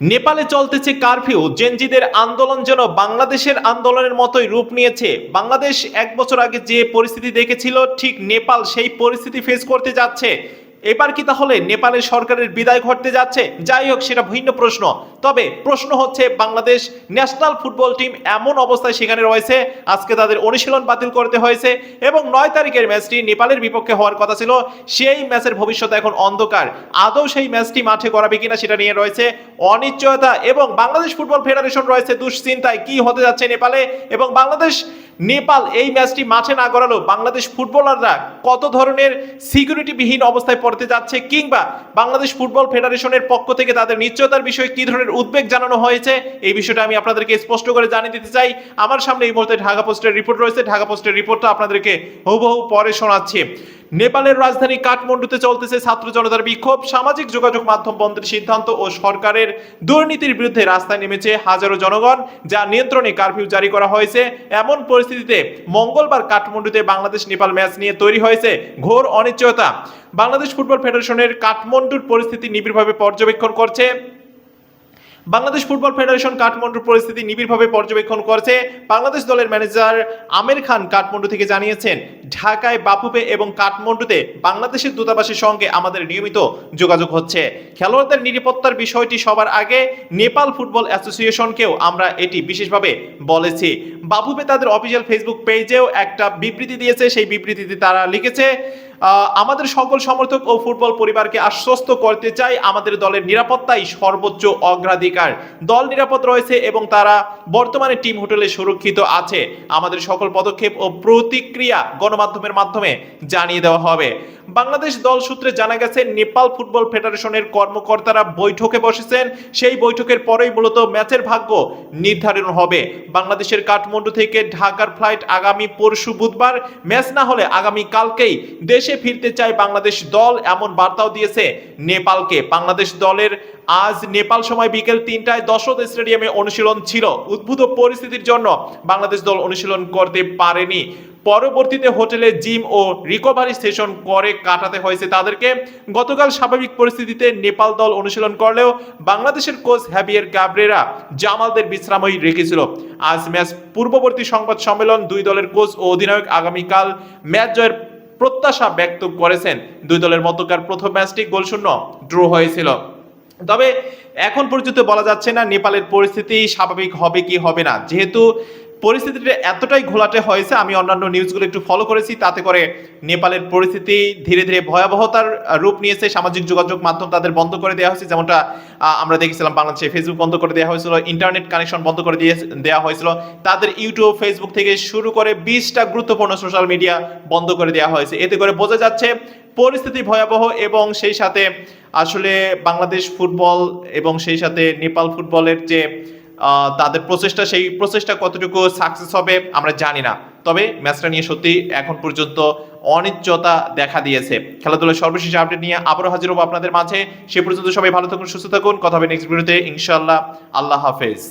নেপালে চলতেছে কারফিউ। জেনজিদের আন্দোলন যেন বাংলাদেশের আন্দোলনের মতোই রূপ নিয়েছে। বাংলাদেশ এক বছর আগে যে পরিস্থিতি দেখেছিল, ঠিক নেপাল সেই পরিস্থিতি ফেস করতে যাচ্ছে। এবার কি তাহলে নেপালের সরকারের বিদায় ঘটতে যাচ্ছে? যাই হোক, সেটা ভিন্ন প্রশ্ন। তবে প্রশ্ন হচ্ছে, বাংলাদেশ ন্যাশনাল ফুটবল টিম এমন অবস্থায় সেখানে রয়েছে, আজকে তাদের অনুশীলন বাতিল করতে হয়েছে, এবং নয় তারিখের ম্যাচটি নেপালের বিপক্ষে হওয়ার কথা ছিল, সেই ম্যাচের ভবিষ্যৎ এখন অন্ধকার। আদৌ সেই ম্যাচটি মাঠে করাবে কিনা সেটা নিয়ে রয়েছে অনিশ্চয়তা, এবং বাংলাদেশ ফুটবল ফেডারেশন রয়েছে দুশ্চিন্তায় কি হতে যাচ্ছে নেপালে, এবং বাংলাদেশ নেপাল এই ম্যাচটি মাঠে না গড়ালো। বাংলাদেশ ফুটবলাররা কত ধরনের সিকিউরিটি বিহীন অবস্থায় পড়তে যাচ্ছে কিংবা বাংলাদেশ ফুটবল ফেডারেশনের পক্ষ থেকে তাদের নিশ্চয়তার বিষয়ে কি ধরনের উদ্বেগ জানানো হয়েছে, এই বিষয়টা আমি আপনাদেরকে স্পষ্ট করে জানিয়ে দিতে চাই। আমার সামনে এই মুহূর্তে ঢাকা পোস্টের রিপোর্ট রয়েছে। ঢাকা পোস্টের রিপোর্টটা আপনাদেরকে হুবহু পরে শোনাচ্ছি। নেপালের রাজধানী কাঠমান্ডুতে চলতেছে ছাত্র জনতার বিক্ষোভ। সামাজিক যোগাযোগ মাধ্যম বন্ধের সিদ্ধান্ত ও সরকারের দুর্নীতির বিরুদ্ধে রাস্তায় নেমেছে হাজারো জনগণ, যা নিয়ন্ত্রণে কারফিউ জারি করা হয়েছে। এমন পরিস্থিতিতে মঙ্গলবার কাঠমান্ডুতে বাংলাদেশ নেপাল ম্যাচ নিয়ে তৈরি হয়েছে ঘোর অনিশ্চয়তা। বাংলাদেশ ফুটবল ফেডারেশনের কাঠমান্ডুর পরিস্থিতি নিবিড়ভাবে পর্যবেক্ষণ করছে। বাংলাদেশ ফুটবল ফেডারেশন কাঠমান্ডুর পরিস্থিতি নিবিড়ভাবে পর্যবেক্ষণ করছে। বাংলাদেশ দলের ম্যানেজার আমির খান কাঠমান্ডু থেকে জানিয়েছেন, ঢাকায় বাপুপে এবং কাঠমান্ডুতে বাংলাদেশের দূতাবাসের সঙ্গে আমাদের নিয়মিত যোগাযোগ হচ্ছে। খেলোয়াড়দের নিরাপত্তার বিষয়টি সবার আগে নেপাল ফুটবল অ্যাসোসিয়েশনকেও আমরা এটি বিশেষভাবে বলেছি। বাপুপে তাদের অফিসিয়াল ফেসবুক পেজেও একটা বিবৃতি দিয়েছে, সেই বিবৃতিতে তারা লিখেছে আমাদের সকল সমর্থক ও ফুটবল পরিবারকে আশ্বস্ত করতে চাই, আমাদের দলের নিরাপত্তাই সর্বোচ্চ অগ্রাধিকার। দল নিরাপদ রয়েছে এবং তারা বর্তমানে টিম হোটেলে সুরক্ষিত আছে। আমাদের সকল পদক্ষেপ ও প্রতিক্রিয়া গণমাধ্যমের মাধ্যমে জানিয়ে দেওয়া হবে। বাংলাদেশ দল সূত্রে জানা গেছে, নেপাল ফুটবল ফেডারেশনের কর্মকর্তারা বৈঠকে বসেছেন। সেই বৈঠকের পরেই মূলত ম্যাচের ভাগ্য নির্ধারণ হবে। বাংলাদেশের কাঠমান্ডু থেকে ঢাকার ফ্লাইট আগামী পরশু বুধবার। ম্যাচ না হলে আগামী কালকেই দেশে ফিরতে চায় বাংলাদেশ দল, এমন বার্তাও দিয়েছে নেপালকে। বাংলাদেশ দলের আজ নেপাল সময় বিকেল তিনটায় দশরথ স্টেডিয়ামে অনুশীলন ছিল। উদ্ভূত পরিস্থিতির জন্য বাংলাদেশ দল অনুশীলন করতে পারেনি। পরবর্তীতে হোটেলে জিম ও রিকভারি সেশন করে কাটাতে হয়েছে তাদেরকে। গতকাল স্বাভাবিক পরিস্থিতিতে নেপাল দল অনুশীলন করলেও বাংলাদেশের কোচ হ্যাবিয়ার গাবরেরা জামালদের বিশ্রামই রেখেছিল। আজ ম্যাচ পূর্ববর্তী সংবাদ সম্মেলন দুই দলের কোচ ও অধিনায়ক আগামীকাল ম্যাচ জয়ের প্রত্যাশা ব্যক্ত করেছেন। দুই দলের মধ্যকার প্রথম ম্যাচটি গোলশূন্য, ড্র হয়েছিল। তবে এখন পর্যন্ত বলা যাচ্ছে না, নেপালের পরিস্থিতি স্বাভাবিক হবে কি হবে না। যেহেতু পরিস্থিতিটা এতটাই ঘোলাটে হয়েছে, আমি অন্যান্য নিউজগুলো একটু ফলো করেছি, তাতে করে নেপালের পরিস্থিতি ধীরে ধীরে ভয়াবহতার রূপ নিয়েছে, সামাজিক যোগাযোগ মাধ্যম তাদের বন্ধ করে দেওয়া হয়েছে, যেমনটা আমরা দেখেছিলাম বাংলাদেশে ফেসবুক বন্ধ করে দেওয়া হয়েছিল ইন্টারনেট কানেকশন বন্ধ করে দিয়ে দেওয়া হয়েছিল, তাদের ইউটিউব ফেসবুক থেকে শুরু করে বিশটা গুরুত্বপূর্ণ সোশ্যাল মিডিয়া বন্ধ করে দেওয়া হয়েছে, এতে করে বোঝা যাচ্ছে পরিস্থিতি ভয়াবহ এবং সেই সাথে আসলে বাংলাদেশ ফুটবল এবং সেই সাথে নেপাল ফুটবলের যে তাদের প্রচেষ্টা, সেই প্রচেষ্টা কতটুকু সাকসেস হবে আমরা জানি না। তবে ম্যাচটা নিয়ে সত্যি এখন পর্যন্ত অনিশ্চয়তা দেখা দিয়েছে। খেলাধুলার সর্বশেষ আপডেট নিয়ে আবারও হাজির হব আপনাদের মাঝে। সে পর্যন্ত সবাই ভালো থাকুন, সুস্থ থাকুন। কথা হবে নেক্সট ভিডিওতে ইনশাল্লাহ আল্লাহ হাফেজ।